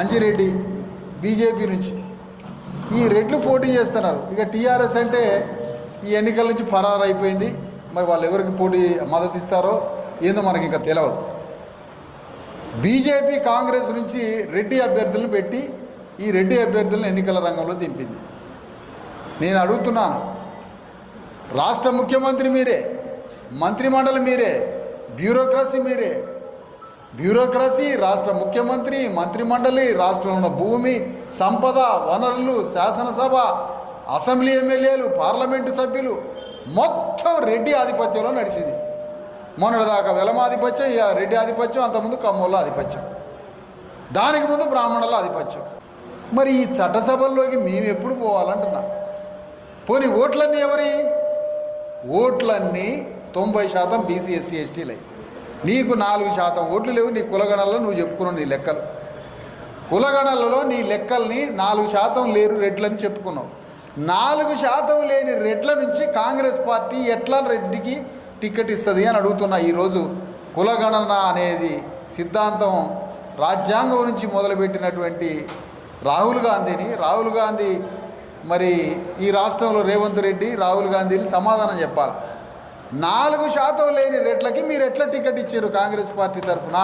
Anji Reddy BJP నుంచి. ఈ రెడ్లు పోటీ చేస్తున్నారు. ఇక టీఆర్ఎస్ అంటే ఈ ఎన్నికల నుంచి పరారు అయిపోయింది మరి వాళ్ళు ఎవరికి పోటీ మద్దతు ఇస్తారో ఏందో మనకి ఇంకా తెలియదు బీజేపీ కాంగ్రెస్ నుంచి రెడ్డి అభ్యర్థులను పెట్టి ఈ రెడ్డి అభ్యర్థులను ఎన్నికల రంగంలో దింపింది. నేను అడుగుతున్నాను. రాష్ట్ర ముఖ్యమంత్రి మీరే మంత్రిమండలి మీరే బ్యూరోక్రసీ మీరే బ్యూరోక్రసీ రాష్ట్ర ముఖ్యమంత్రి మంత్రిమండలి రాష్ట్రంలో ఉన్న భూమి సంపద వనరులు శాసనసభ అసెంబ్లీ ఎమ్మెల్యేలు పార్లమెంటు సభ్యులు మొత్తం రెడ్డి ఆధిపత్యంలో నడిచింది. మొన్నటిదాకా వెలమ ఆధిపత్యం ఇక రెడ్డి ఆధిపత్యం అంతకుముందు కమ్మోళ్ళ ఆధిపత్యం. దానికి ముందు బ్రాహ్మణుల ఆధిపత్యం. మరి ఈ చట్టసభల్లోకి మేము ఎప్పుడు పోవాలంటున్నా? పోనీ ఓట్లన్నీ ఎవరి? ఓట్లన్నీ తొంభై శాతం బీసీ ఎస్సీ ఎస్టీలై. నీకు నాలుగు శాతం ఓట్లు లేవు నీ కులగణల్లో నువ్వు చెప్పుకున్నావు నీ లెక్కలు. కులగణలలో నీ లెక్కల్ని నాలుగు శాతం లేరు రెడ్లని చెప్పుకున్నావు. నాలుగు శాతం లేని రెడ్ల నుంచి కాంగ్రెస్ పార్టీ ఎట్లా రెడ్డికి టికెట్ ఇస్తుంది అని అడుగుతున్నా ఈరోజు. కులగణన అనేది సిద్ధాంతం రాజ్యాంగం నుంచి మొదలుపెట్టినటువంటి రాహుల్ గాంధీని. రాహుల్ గాంధీ మరి ఈ రాష్ట్రంలో రేవంత్ రెడ్డి రాహుల్ గాంధీని సమాధానం చెప్పాలి? నాలుగు శాతం లేని రెట్లకి మీరు ఎట్లా టికెట్ ఇచ్చారు కాంగ్రెస్ పార్టీ తరఫున?